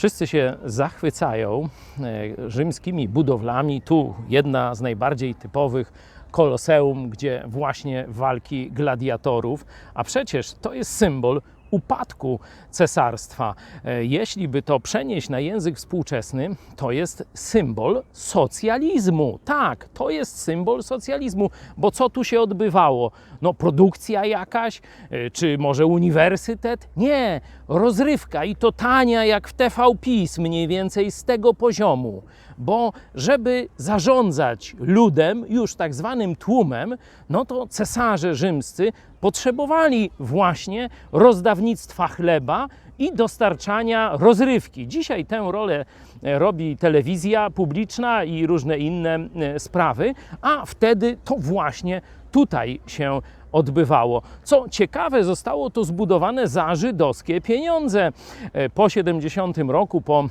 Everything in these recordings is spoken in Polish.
Wszyscy się zachwycają e, rzymskimi budowlami. Tu jedna z najbardziej typowych koloseum, gdzie właśnie walki gladiatorów, a przecież to jest symbol upadku cesarstwa. E, Jeśli by to przenieść na język współczesny, to jest symbol socjalizmu. Tak, to jest symbol socjalizmu, bo co tu się odbywało? No, produkcja jakaś, e, czy może uniwersytet? Nie, rozrywka i to tania jak w TV PiS, mniej więcej z tego poziomu. Bo żeby zarządzać ludem, już tak zwanym tłumem, no to cesarze rzymscy potrzebowali właśnie rozdawnictwa chleba i dostarczania rozrywki. Dzisiaj tę rolę e, robi telewizja publiczna i różne inne e, sprawy, a wtedy to właśnie tutaj się odbywało. Co ciekawe, zostało to zbudowane za żydowskie pieniądze. E, Po 70 roku, po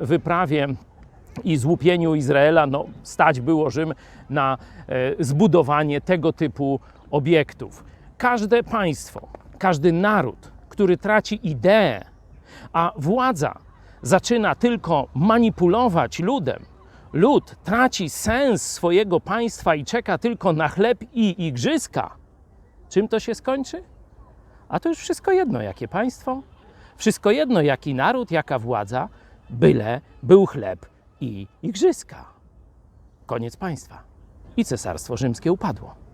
wyprawie i złupieniu Izraela, no, stać było Rzym na zbudowanie tego typu obiektów. Każde państwo, każdy naród, który traci ideę, a władza zaczyna tylko manipulować ludem, lud traci sens swojego państwa i czeka tylko na chleb i igrzyska, czym to się skończy? A to już wszystko jedno, jakie państwo, wszystko jedno, jaki naród, jaka władza, byle był chleb i igrzyska. Koniec państwa. I cesarstwo rzymskie upadło.